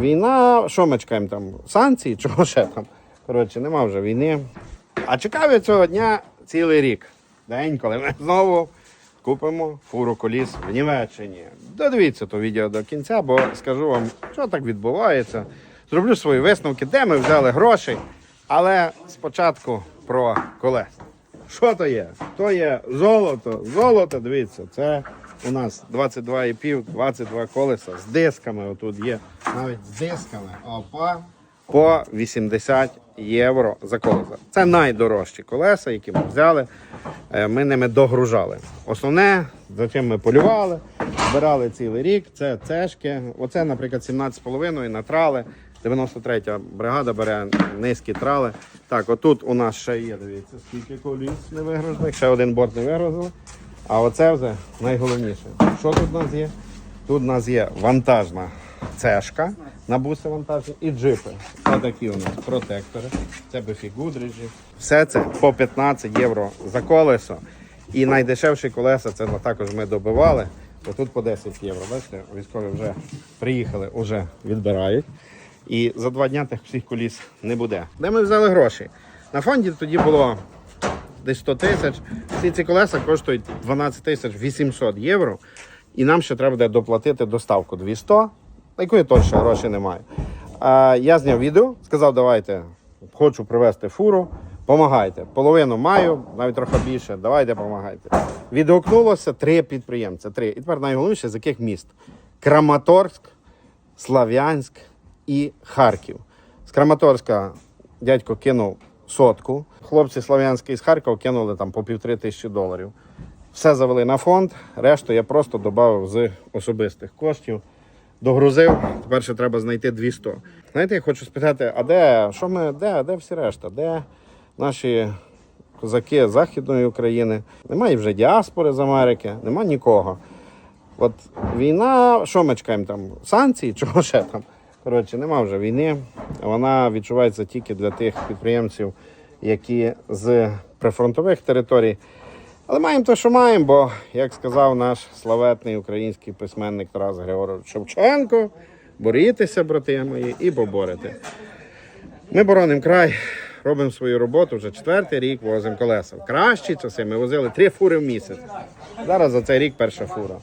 війна, що ми чекаємо там? Санкції, чого ще там? Коротше, нема вже війни. А чекав я цього дня цілий рік. День, коли ми знову купимо фуру коліс в Німеччині. Додивіться то відео до кінця, бо скажу вам, що так відбувається. Зроблю свої висновки, де ми взяли гроші. Але спочатку про колеса. Що то є? То є золото. Золото, дивіться, це у нас 22,5, 22 колеса з дисками. Отут є навіть з дисками. Опа. По 80 євро за колеса. Це найдорожчі колеса, які ми взяли. Е, Ми ними догружали. Основне, за чим ми полювали, збирали цілий рік. Це цешки. Оце, наприклад, 17,5 на трали. 93-я бригада бере низькі трали. Так, отут у нас ще є, дивіться, скільки коліс невигружених, ще один борт не вигрузили. А оце вже найголовніше. Що тут у нас є? Тут у нас є вантажна цешка на буси вантажні і джипи. Це такі у нас протектори, це бифі гудриджі. Все це по 15 євро за колесо. І найдешевші колеса це також ми добивали. Отут по 10 євро. Бачите, військові вже приїхали, вже відбирають. І за два дня тих всіх коліс не буде. Де ми взяли гроші? На фонді тоді було десь 100 тисяч. Всі ці колеса коштують 12 тисяч 800 євро. І нам ще треба буде доплатити доставку 200, на якої точно грошей немає. А, я зняв відео, сказав, давайте, хочу привезти фуру, помагайте. Половину маю, навіть трохи більше, давайте помагайте. Відгукнулося три підприємця. Три. І тепер найголовніше, з яких міст? Краматорськ, Слав'янськ і Харків. З Краматорська дядько кинув сотку. Хлопці Слав'янські з Харкова кинули там по півтори тисячі доларів. Все завели на фонд, решту я просто додав з особистих коштів. Догрузив, тепер ще треба знайти 200. Знаєте, я хочу спитати, а де, що ми, де, де всі решта? Де наші козаки Західної України? Немає вже діаспори з Америки, нема нікого. От війна, що ми чекаємо там? Санкції, чого ще там? Коротше, нема вже війни. Вона відчувається тільки для тих підприємців, які з прифронтових територій. Але маємо те, що маємо, бо, як сказав наш славетний український письменник Тарас Григорович Шевченко, борітеся, брати мої, і поборете. Ми боронимо край, робимо свою роботу вже четвертий рік, возимо колеса. В кращі часи ми возили три фури в місяць. Зараз за цей рік перша фура.